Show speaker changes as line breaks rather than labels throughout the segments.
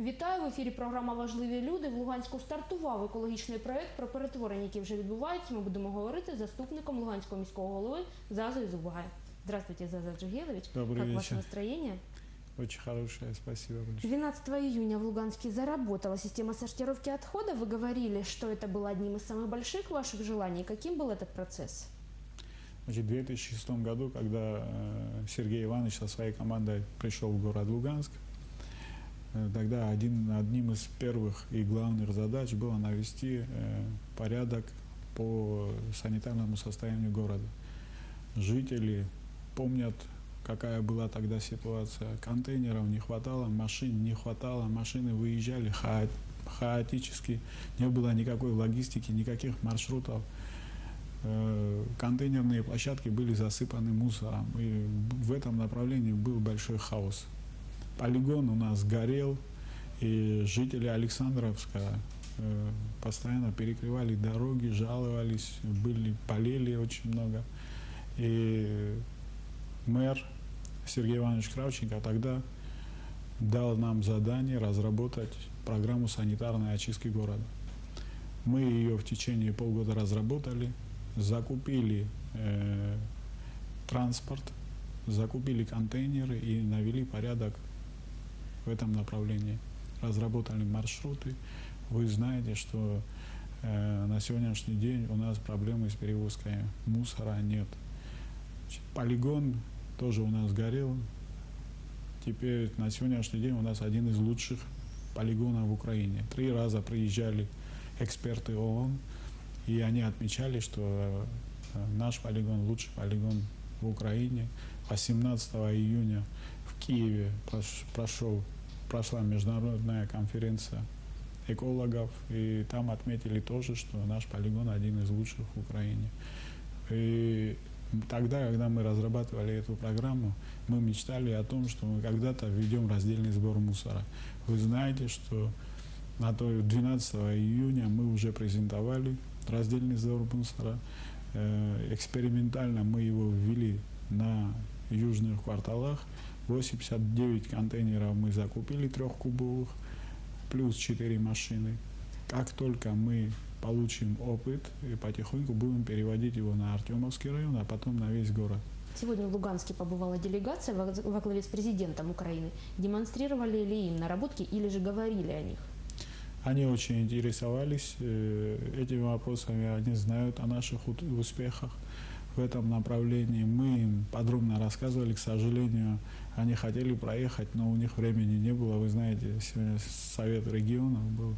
Вітаю в ефірі. Програма Важливі люди. В Луганську стартував екологічний проект про перетворення, які вже відбуваються. Ми будемо говорити з заступником Луганського міського голови Зазою Зубгай. Здравствуйте, Заза Джигелович.
Добрый
как
вечер.
ваше настроение?
Очень хорошее, спасибо большое.
12 июня в Луганске заработала система сортировки отходов. Вы говорили, что это было одним из самых больших ваших желаний. Каким был этот процесс?
Значит, в 2006 году, когда э, Сергей Иванович со своей командой пришел в город Луганск, э, тогда один, одним из первых и главных задач было навести э, порядок по санитарному состоянию города. Жители помнят, какая была тогда ситуация. Контейнеров не хватало, машин не хватало, машины выезжали хаот- хаотически, не было никакой логистики, никаких маршрутов. Э, контейнерные площадки были засыпаны мусором, и в этом направлении был большой хаос. Полигон у нас горел, и жители Александровска э, постоянно перекрывали дороги, жаловались, были, болели очень много. И мэр Сергей Иванович Кравченко тогда дал нам задание разработать программу санитарной очистки города. Мы ее в течение полгода разработали, закупили э, транспорт, закупили контейнеры и навели порядок в этом направлении. Разработали маршруты. Вы знаете, что э, на сегодняшний день у нас проблемы с перевозкой мусора нет. Полигон тоже у нас горел. Теперь на сегодняшний день у нас один из лучших полигонов в Украине. Три раза приезжали эксперты ООН, и они отмечали, что э, наш полигон лучший полигон в Украине. 18 июня в Киеве прош- прошел, прошла международная конференция экологов, и там отметили тоже, что наш полигон один из лучших в Украине. И тогда, когда мы разрабатывали эту программу, мы мечтали о том, что мы когда-то введем раздельный сбор мусора. Вы знаете, что на то 12 июня мы уже презентовали раздельный сбор мусора. Э, Экспериментально мы его ввели на южных кварталах. 89 контейнеров мы закупили трехкубовых, плюс 4 машины. Как только мы получим опыт, и потихоньку будем переводить его на Артемовский район, а потом на весь город.
Сегодня в Луганске побывала делегация во главе с президентом Украины. Демонстрировали ли им наработки или же говорили о них?
Они очень интересовались э, этими вопросами, они знают о наших успехах в этом направлении. Мы им подробно рассказывали, к сожалению, они хотели проехать, но у них времени не было. Вы знаете, сегодня совет регионов был,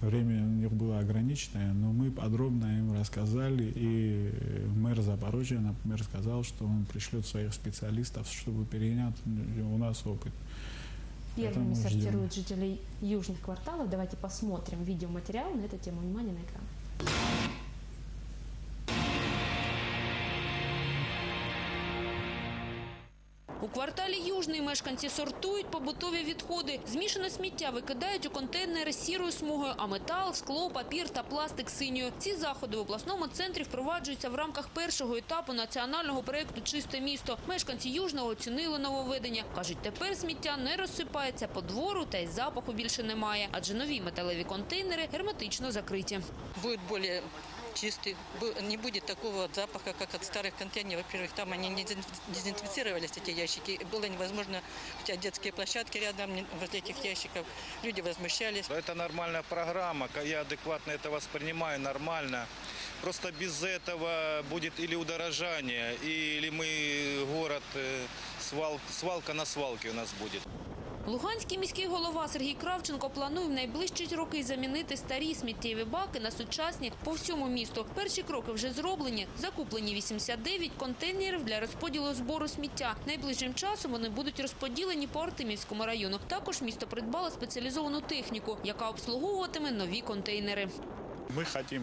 время у них было ограниченное, но мы подробно им рассказали, и мэр Запорожья, например, сказал, что он пришлет своих специалистов, чтобы перенять у нас опыт.
Первыми сортируют жителей южных кварталов. Давайте посмотрим видеоматериал на эту тему. Внимание на экран.
У кварталі Южний мешканці сортують побутові відходи. Змішане сміття викидають у контейнери з сірою смугою, а метал, скло, папір та пластик синьою. Ці заходи в обласному центрі впроваджуються в рамках першого етапу національного проєкту Чисте місто. Мешканці Южного оцінили нововведення. Кажуть, тепер сміття не розсипається по двору та й запаху більше немає, адже нові металеві контейнери герметично закриті.
будет более чистый, не будет такого запаха, как от старых контейнеров. Во-первых, там они не дезин- дезинфицировались, эти ящики. Было невозможно, хотя детские площадки рядом возле этих ящиков, люди возмущались.
Это нормальная программа, я адекватно это воспринимаю, нормально. Просто без этого будет или удорожание, или мы город, э, свал, свалка на свалке у нас будет.
Луганський міський голова Сергій Кравченко планує в найближчі роки замінити старі сміттєві баки на сучасні по всьому місту. Перші кроки вже зроблені. Закуплені 89 контейнерів для розподілу збору сміття. Найближчим часом вони будуть розподілені по Артемівському району. Також місто придбало спеціалізовану техніку, яка обслуговуватиме нові контейнери.
Мы хотим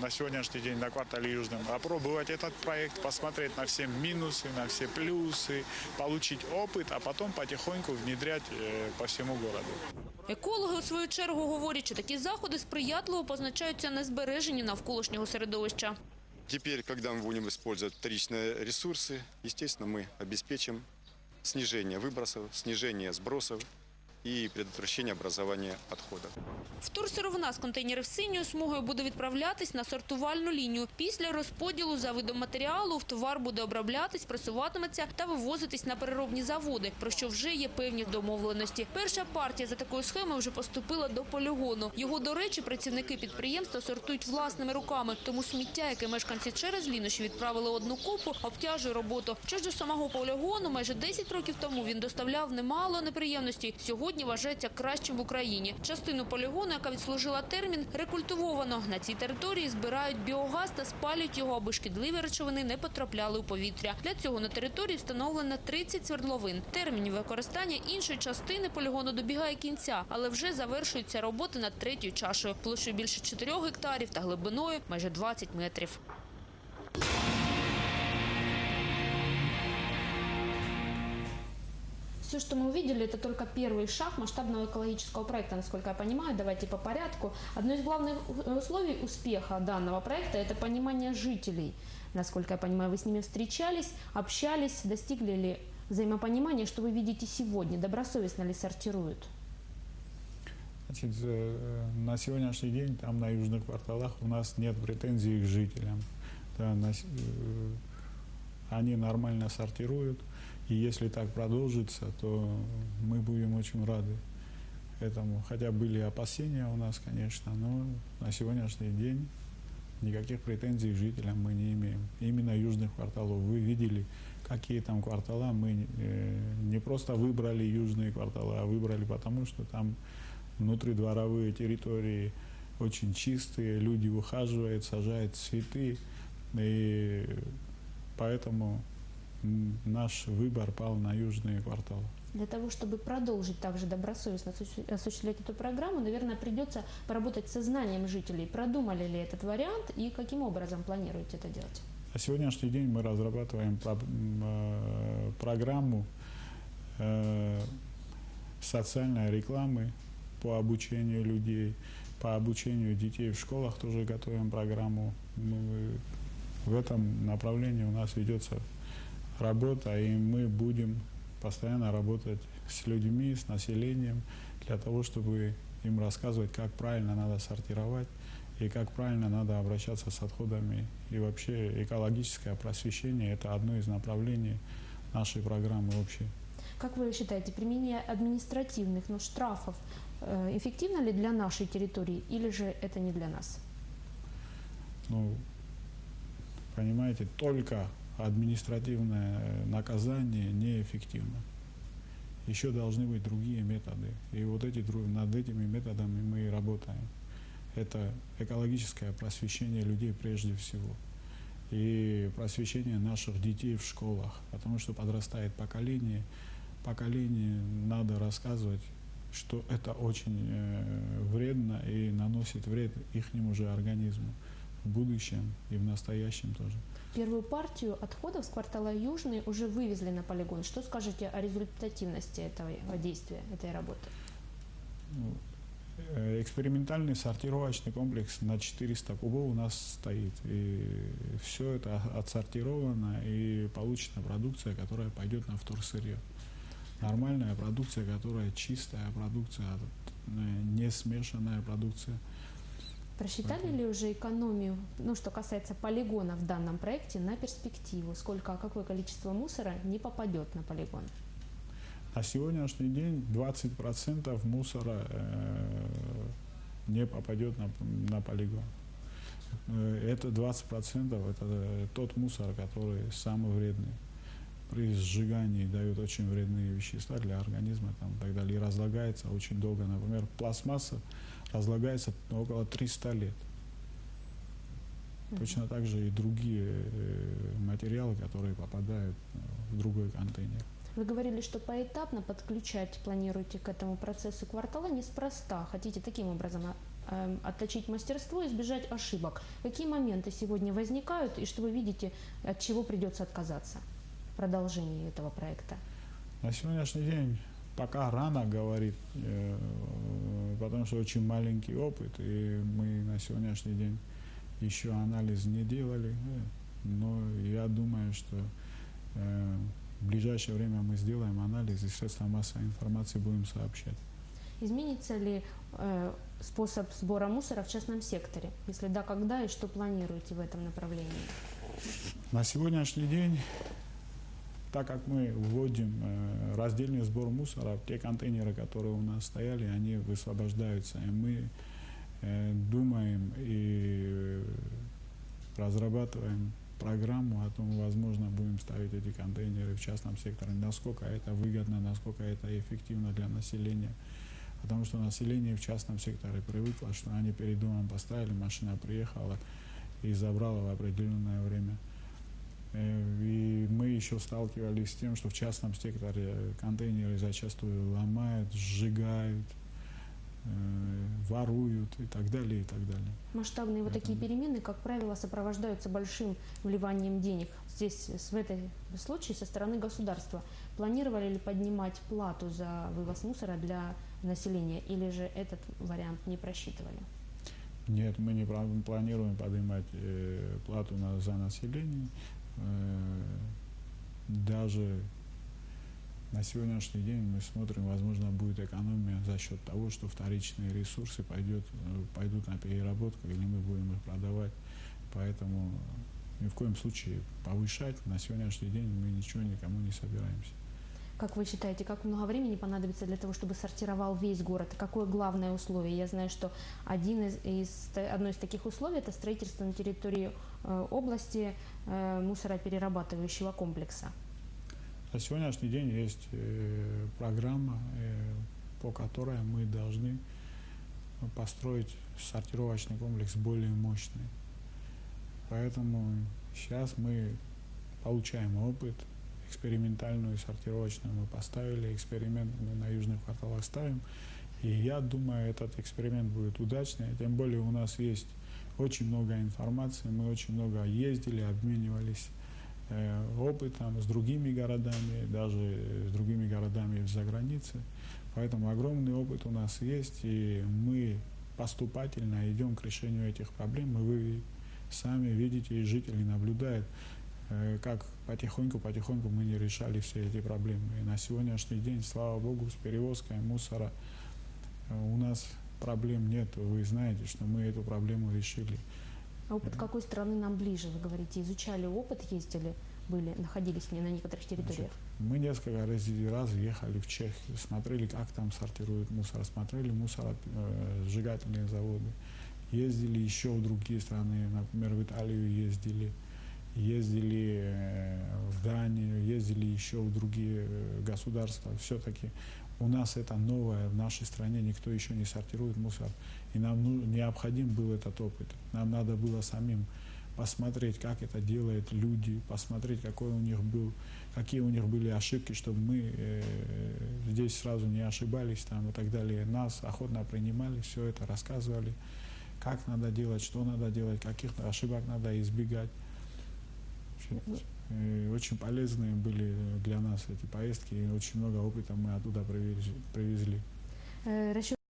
на сегодняшний день на квартале Южном опробовать этот проект, посмотреть на все минусы, на все плюсы, получить опыт, а потом потихоньку внедрять э, по всему городу.
Екологи у свою чергу говорять, що такі заходи сприятливо позначаються на збереженні навколишнього середовища.
Теперь, когда мы будем использовать вторичные ресурсы, естественно, мы обеспечим снижение выбросов, снижение сбросов и предотвращения образования отходов.
Вторсировина з контейнерів синьою смугою буде відправлятись на сортувальну лінію. Після розподілу за видом матеріалу в товар буде оброблятись, пресуватиметься та вивозитись на переробні заводи, про що вже є певні домовленості. Перша партія за такою схемою вже поступила до полігону. Його, до речі, працівники підприємства сортують власними руками, тому сміття, яке мешканці через лінощі відправили одну купу, обтяжує роботу. Що ж до самого полігону, майже 10 років тому він доставляв немало неприємностей. Сьогодні вважається кращим в Україні. Частину полігону, яка відслужила термін, рекультивовано. На цій території збирають біогаз та спалюють його, аби шкідливі речовини не потрапляли у повітря. Для цього на території встановлено 30 свердловин. Термін використання іншої частини полігону добігає кінця, але вже завершуються роботи над третьою чашею. Площею більше 4 гектарів та глибиною майже 20 метрів.
Все, что мы увидели, это только первый шаг масштабного экологического проекта, насколько я понимаю. Давайте по порядку. Одно из главных условий успеха данного проекта – это понимание жителей. Насколько я понимаю, вы с ними встречались, общались, достигли ли взаимопонимания, что вы видите сегодня, добросовестно ли сортируют?
Значит, э, на сегодняшний день там на южных кварталах у нас нет претензий к жителям. Да, на э, они нормально сортируют. И если так продолжится, то мы будем очень рады этому. Хотя были опасения у нас, конечно, но на сегодняшний день никаких претензий жителям мы не имеем. Именно южных кварталов. Вы видели, какие там квартала. Мы э, не просто выбрали южные кварталы, а выбрали потому, что там внутридворовые территории очень чистые, люди ухаживают, сажают цветы. И поэтому наш выбор пал на южные кварталы.
Для того, чтобы продолжить также добросовестно осуществ- осуществлять эту программу, наверное, придется поработать с сознанием жителей. Продумали ли этот вариант и каким образом планируете это делать?
На сегодняшний день мы разрабатываем э, программу э, социальной рекламы по обучению людей, по обучению детей в школах тоже готовим программу. Мы- в этом направлении у нас ведется работа, и мы будем постоянно работать с людьми, с населением, для того, чтобы им рассказывать, как правильно надо сортировать и как правильно надо обращаться с отходами. И вообще экологическое просвещение – это одно из направлений нашей программы общей.
Как вы считаете, применение административных ну, штрафов э, эффективно ли для нашей территории или же это не для нас?
Ну, понимаете, только административное э, наказание неэффективно. Еще должны быть другие методы. И вот эти, над этими методами мы и работаем. Это экологическое просвещение людей прежде всего. И просвещение наших детей в школах. Потому что подрастает поколение. Поколению надо рассказывать, что это очень э, вредно и наносит вред ихнему же организму будущем и в настоящем тоже.
Первую партию отходов с квартала Южный уже вывезли на полигон. Что скажете о результативности этого действия, этой работы?
Ну, э, Экспериментальный сортировочный комплекс на 400 кубов у нас стоит. И все это отсортировано и получена продукция, которая пойдет на вторсырье. Нормальная продукция, которая чистая продукция, э, не смешанная продукция.
Просчитали ли уже экономию, ну, что касается полигона в данном проекте, на перспективу? Сколько, какое количество мусора не попадет на полигон?
На сегодняшний день 20% мусора э, не попадет на, на полигон. Э, Это 20% это э, тот мусор, который самый вредный. При сжигании дает очень вредные вещества для организма там, и так далее. И разлагается очень долго. Например, пластмасса разлагается около 300 лет. Точно так же и другие э, материалы, которые попадают э, в другой контейнер.
Вы говорили, что поэтапно подключать планируете к этому процессу квартала неспроста. Хотите таким образом а, эм, отточить мастерство избежать ошибок. Какие моменты сегодня возникают и что вы видите, от чего придется отказаться в продолжении этого проекта?
На сегодняшний день пока рано говорить, э, потому что очень маленький опыт, и мы на сегодняшний день еще анализ не делали, э, но я думаю, что э, в ближайшее время мы сделаем анализ и средства массовой информации будем сообщать.
Изменится ли э, способ сбора мусора в частном секторе? Если да, когда и что планируете в этом направлении?
На сегодняшний день, так как мы вводим э, раздельный сбор мусора, те контейнеры, которые у нас стояли, они высвобождаются. И мы э, думаем и разрабатываем программу о том, возможно, будем ставить эти контейнеры в частном секторе, насколько это выгодно, насколько это эффективно для населения. Потому что население в частном секторе привыкло, что они перед домом поставили, машина приехала и забрала в определенное время. Э, И мы еще сталкивались с тем, что в частном секторе контейнеры зачастую ломают, сжигают, э, воруют и так далее, и так далее.
Масштабные вот такие перемены, как правило, сопровождаются большим вливанием денег. Здесь в этом случае со стороны государства. Планировали ли поднимать плату за вывоз мусора для населения или же этот вариант не просчитывали?
Нет, мы не пла- планируем поднимать э, плату на, за население. Э, даже на сегодняшний день мы смотрим, возможно, будет экономия за счет того, что вторичные ресурсы пойдет, э, пойдут на переработку или мы будем их продавать. Поэтому ни в коем случае повышать на сегодняшний день мы ничего никому не собираемся.
Как вы считаете, как много времени понадобится для того, чтобы сортировал весь город? Какое главное условие? Я знаю, что один из, из- одно из таких условий – это строительство на территории э, области э, мусороперерабатывающего комплекса.
На сегодняшний день есть э, программа, э, по которой мы должны построить сортировочный комплекс более мощный. Поэтому сейчас мы получаем опыт, экспериментальную сортировочную мы поставили, эксперимент мы на южных кварталах ставим. И я думаю, этот эксперимент будет удачный. Тем более у нас есть очень много информации, мы очень много ездили, обменивались э, опытом с другими городами, даже с другими городами за границей. Поэтому огромный опыт у нас есть, и мы поступательно идем к решению этих проблем. И вы сами видите, и жители наблюдают, э, как потихоньку-потихоньку мы не решали все эти проблемы. И на сегодняшний день, слава богу, с перевозкой мусора э, у нас проблем нет. Вы знаете, что мы эту проблему решили.
А опыт какой страны нам ближе, вы говорите? Изучали опыт, ездили, были, находились не на некоторых территориях?
Мы несколько раз, раз ехали в Чехию, смотрели, как там сортируют мусор, смотрели мусоросжигательные заводы. Ездили еще в другие страны, например, в Италию ездили, ездили э, в Данию, ездили еще в другие э, государства. Все-таки у нас это новое, в нашей стране никто еще не сортирует мусор. И нам ну, необходим был этот опыт. Нам надо было самим посмотреть, как это делают люди, посмотреть, какой у них был, какие у них были ошибки, чтобы мы э, здесь сразу не ошибались там и так далее. Нас охотно принимали, все это рассказывали, как надо делать, что надо делать, каких ошибок надо избегать. Э, Очень полезные были для нас эти поездки, и очень много опыта мы оттуда привезли.